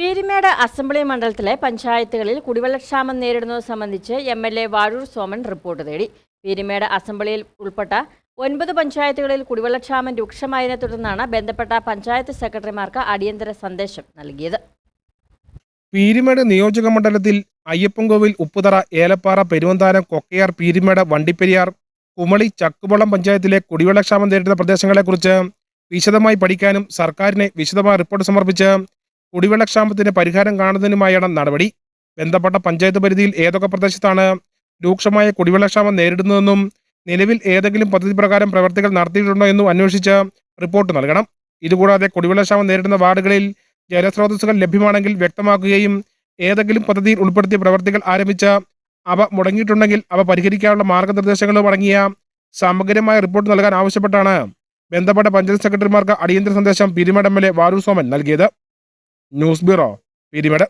Peermade assembly മണ്ഡലത്തിലെ പഞ്ചായത്തുകളിൽ കുടിവെള്ളക്ഷാമം നേരിടുന്നത് സംബന്ധിച്ച് M L A Vazhoor Soman report തേടി. പീരിമേട് അസംബ്ലിയിൽ ഉൾപ്പെട്ട ഒൻപത് പഞ്ചായത്തുകളിൽ കുടിവെള്ളക്ഷാമം രൂക്ഷമായതിനെ തുടർന്നാണ് ബന്ധപ്പെട്ട പഞ്ചായത്ത് സെക്രട്ടറിമാർക്ക് അടിയന്തര സന്ദേശം നൽകിയത്. പീരിമേട് നിയോജക മണ്ഡലത്തിൽ അയ്യപ്പൻകോവിൽ ഉപ്പുതറ ഏലപ്പാറ പെരുവന്താനം കൊക്കയാർ പീരിമേട് വണ്ടിപ്പെരിയാർ കുമളി ചക്കുവളം പഞ്ചായത്തിലെ കുടിവെള്ളക്ഷാമം നേരിടുന്ന പ്രദേശങ്ങളെക്കുറിച്ച് വിശദമായി പഠിക്കാനും സർക്കാരിനെ വിശദമായ റിപ്പോർട്ട് സമർപ്പിച്ച് കുടിവെള്ളക്ഷാമത്തിന് പരിഹാരം കാണുന്നതിനുമായാണ് നടപടി. ബന്ധപ്പെട്ട പഞ്ചായത്ത് പരിധിയിൽ ഏതൊക്കെ പ്രദേശത്താണ് രൂക്ഷമായ കുടിവെള്ളക്ഷാമം നേരിടുന്നതെന്നും നിലവിൽ ഏതെങ്കിലും പദ്ധതി പ്രകാരം പ്രവർത്തികൾ നടത്തിയിട്ടുണ്ടോ എന്നും അന്വേഷിച്ച് റിപ്പോർട്ട് നൽകണം. ഇതുകൂടാതെ കുടിവെള്ളക്ഷാമം നേരിടുന്ന വാർഡുകളിൽ ജലസ്രോതസ്സുകൾ ലഭ്യമാണെങ്കിൽ വ്യക്തമാക്കുകയും ഏതെങ്കിലും പദ്ധതിയിൽ ഉൾപ്പെടുത്തിയ പ്രവർത്തികൾ ആരംഭിച്ച അവ മുടങ്ങിയിട്ടുണ്ടെങ്കിൽ അവ പരിഹരിക്കാനുള്ള മാർഗനിർദ്ദേശങ്ങളും അടങ്ങിയ സമഗ്രമായ റിപ്പോർട്ട് നൽകാൻ ആവശ്യപ്പെട്ടാണ് ബന്ധപ്പെട്ട പഞ്ചായത്ത് സെക്രട്ടറിമാർക്ക് അടിയന്തര സന്ദേശം എ. വാരൂർ നൽകിയത്. News bureau Peermade.